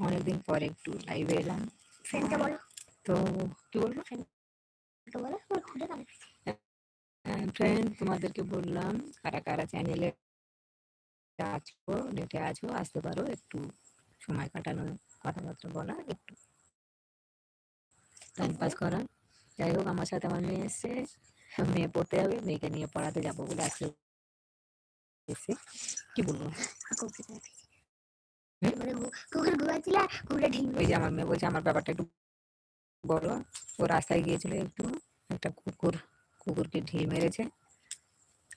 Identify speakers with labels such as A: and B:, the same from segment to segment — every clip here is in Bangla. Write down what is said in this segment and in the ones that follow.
A: অনেকদিন পর একটু লাইভে এলাম তো কি বলব ফ্রেন্ড তোমাদেরকে বললাম কারা কারা চ্যানেলে আছো নেটে আছো আসতে পারো একটু সময় কাটানো কথাবার্তা বলা একটু টাইম পাস করা যাই হোক আমার সাথে আমার মেয়ে এসছে মেয়ে পড়তে যাবে মেয়েকে নিয়ে পড়াতে যাব বলে আজকে এসছে কি বলব? আমার মেয়ে বলছে, আমার ব্যাপারটা একটু বলো। ও রাস্তায় গিয়েছিল একটু, একটা কুকুর, কুকুরকে ঢিল মেরেছে।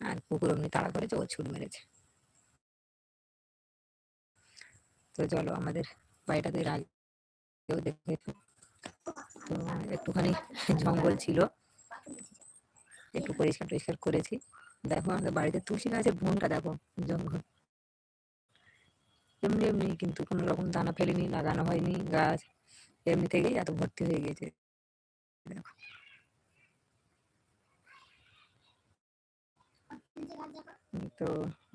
A: আর কুকুর এমনি তাড়া করেছে, ও ছুট মেরেছে। তো চলো, আমাদের বাড়িটাতে আগেও দেখে একটুখানি জঙ্গল ছিল। একটু পরিষ্কার টরিষ্কার করেছি। দেখো আমাদের বাড়িতে তুলসী গাছের বনটা দেখো, জঙ্গল। এমনি এমনি কিন্তু কোনো রকম দানা ফেলেনি লাগানো হয়নি, গাছ এমনি থেকেই এত ভর্তি হয়ে গেছে। দেখো। তো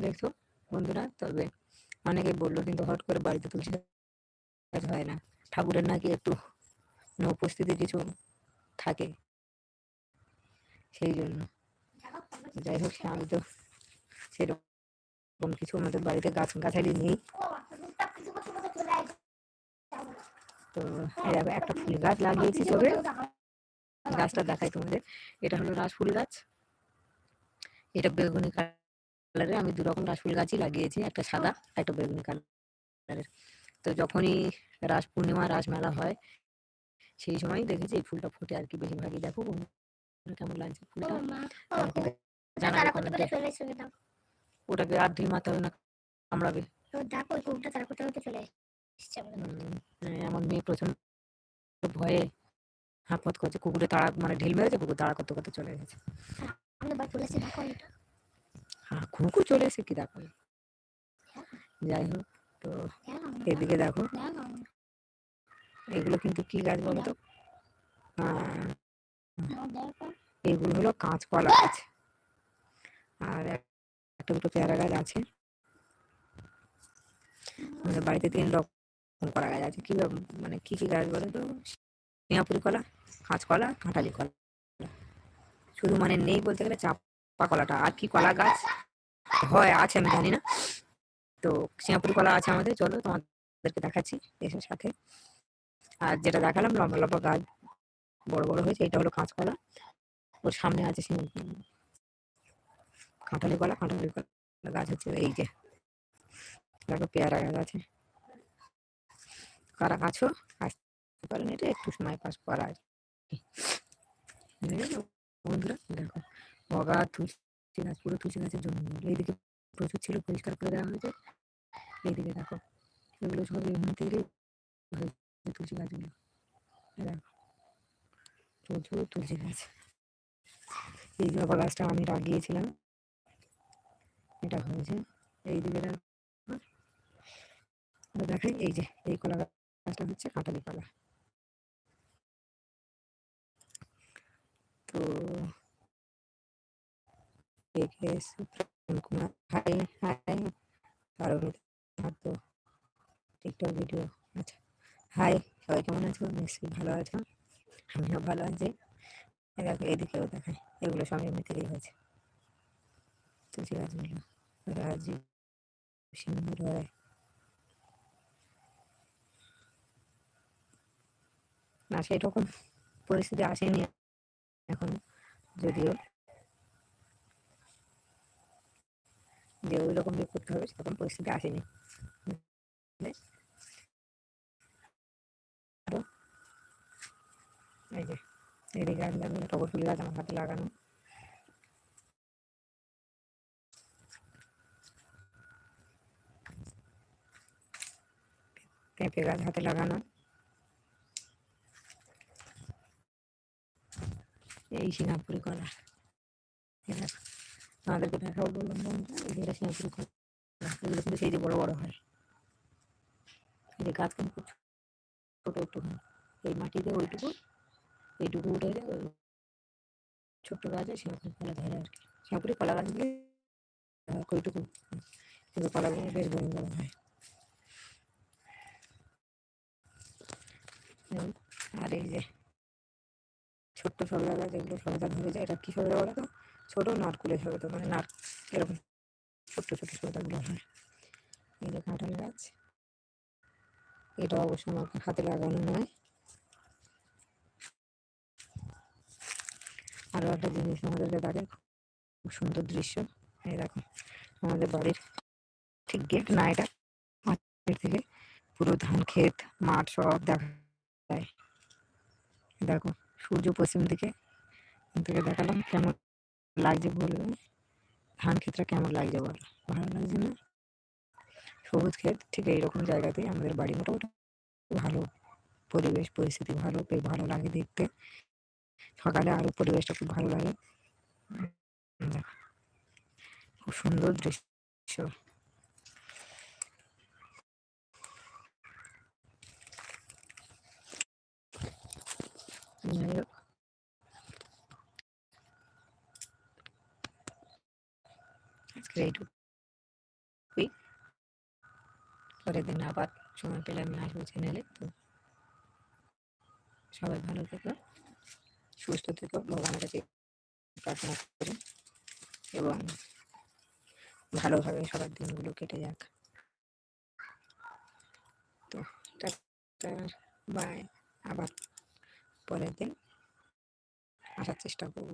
A: দেখছ বন্ধুরা, তবে অনেকে বলল কিন্তু হট করে বাড়িতে তুলসী গাছ হয় না। ঠাকুরের নাকি একটু উপস্থিতি কিছু থাকে। সেই জন্য। যাই হোক, আমি তো সেরকম কিছু আমাদের বাড়িতে গাছ গাছালি নেই। তো একটা ফুল গাছ লাগিয়েছি তবে গাছটা দেখাই তোমাদের। এটা হলো রাসফুল গাছ। এটা বেগুনি কালারের। আমি দু রকম রাসফুল গাছই লাগিয়েছি, একটা সাদা একটা বেগুনি কালারের। তো যখনই রাস পূর্ণিমা রাস মেলা হয়, সেই সময় দেখেছি এই ফুলটা ফুটে আর কি বেশিরভাগই। দেখো কেমন লাগছে? ফুলটা? ওটাকে আর ঢিল মারতে হবে না কামড়াবে
B: তো দেখো কুকুরটা তারা করতে করতে চলে এসছে
A: হ্যাঁ, আমার মেয়ে প্রচণ্ড ভয়ে হাঁপত করছে। কুকুরে তাড়া মানে ঢিল মেরেছে কুকুর তাড়া করতে করতে চলে গেছে।
B: এটা
A: হ্যাঁ কুকুর চলে এসে কি দেখো? যাই হোক তো
B: হ্যাঁ,
A: এদিকে দেখো।
B: হ্যাঁ, হ্যাঁ।
A: এগুলো কিন্তু কি গাছ বলো তো?
B: হ্যাঁ।
A: এগুলো হলো কাঁচকলা গাছ। আর একটা দুটো পেয়ারা গাছ আছে। আমাদের বাড়িতে তিন রকম কলা গাছ আছে। কি মানে কি কি গাছ বলে তো? সিঙ্গাপুরি কলা কাঁচকলা কাঁঠালি কলা। শুধু মানে নেই বলতে গেলে চাপা কলাটা। আর কি কলা গাছ? হয় আছে আমি জানি না। তো সিঙ্গাপুরি কলা আছে আমাদের। চলো তোমাদেরকে দেখাচ্ছি এসে সাথে। আর যেটা দেখালাম লম্বা লম্বা গাছ। বড় বড় হয়েছে। এটা হলো কাঁচকলা ওর সামনে আছে কাঁঠালি কলা। কাঁঠালি কলা গাছ হচ্ছে এই যে। দেখো পেয়ারা গাছ আছে। কারা গাছও আসতে পারেন এটা, একটু সময় পাস করা আর বন্ধুরা, দেখো, বগা, তুলসী গাছ, পুরো তুলসী গাছের জন্য। এইদিকে প্রচুর ছিল, পরিষ্কার করে দেওয়া হয়েছে। এইদিকে দেখো, এগুলো সব এমনি থেকে তুলসী গাছগুলো। দেখো প্রচুর তুলসী গাছ। এই জবা গাছটা আমি লাগিয়েছিলাম। এটা হয়েছে। এই দিকে দেখো। আর দেখাই। এই যে, এই কলা গাছটা হচ্ছে কাঁঠালি কলা তো একে ভিডিও আচ্ছা। হাই, সবাই কেমন আছো? নিশ্চয়ই ভালো আছো। আমিও ভালো আছি। দেখো এদিকেও দেখাই এগুলো সব এমনি থেকেই না, সেরকম পরিস্থিতি আসেনি এখন, যদিও। যে ওই রকম করতে হবে সেরকম পরিস্থিতি আসেনি বুঝলে? আরও এই যে এদিকে গাছ টগর ফুল গাছ আমার হাতে লাগানো। পেঁপে গাছ হাতে লাগানো। এই সিঙ্গাপুরি এই দেখো আমাদেরকে দেখাও বললাম বন্ধুরা এই যে এটা সিঙ্গাপুরি কলা। এগুলো কিন্তু সেই যে বড় বড় হয়। এই যে গাছ কিন্তু ছোট একটু এই মাটিতে ওইটুকু এইটুকু উঠে ওই ছোট্ট গাছে সিঙ্গাপুরি কলা ধরে আর কি। সাপুরে কলা গাছগুলো কইটুকু, কিন্তু কলাগুলো বেশ বড় বড় হয়। আর এই যে ছোট্ট সবেদা গাছ যেগুলো সবেদা ধরে যায়, এটা কি সবেদা বলে তো? ছোট নারকুলের সবেদা মানে নার এরকম ছোট্ট ছোট্ট সবেদাগুলো হয়। এই যে কাঁঠাল গাছ, এটা অবশ্য আমাকে হাতে লাগানো নয়। আরও একটা জিনিস আমাদেরকে দেখে খুব সুন্দর দৃশ্য, এই দেখো, আমাদের বাড়ির ঠিক গেট না এটা থেকে পুরো ধান ক্ষেত, মাঠ সব দেখা যায়। দেখো, সূর্য পশ্চিম দিকে থেকে দেখালাম কেমন লাগছে বলবে? ধান ক্ষেতটা কেমন লাগছে বলো? ভালো লাগছে না? সবুজ ক্ষেত, ঠিক এইরকম জায়গাতেই আমাদের বাড়ি মোটামুটি ভালো পরিবেশ, পরিস্থিতি ভালো ভালো লাগে দেখতে। সকালে আরও পরিবেশটা খুব ভালো লাগে। খুব সুন্দর দৃশ্য। পরের দিন আবার সময় পেলে আমি আসব চ্যানেলে। তো সবাই ভালো থেকো। সুস্থ থেকো ভগবানের কাছে প্রার্থনা করি এবং ভালোভাবে সবার দিনগুলো কেটে যাক। তো বাই, আবার পরের দিন আসার চেষ্টা করব।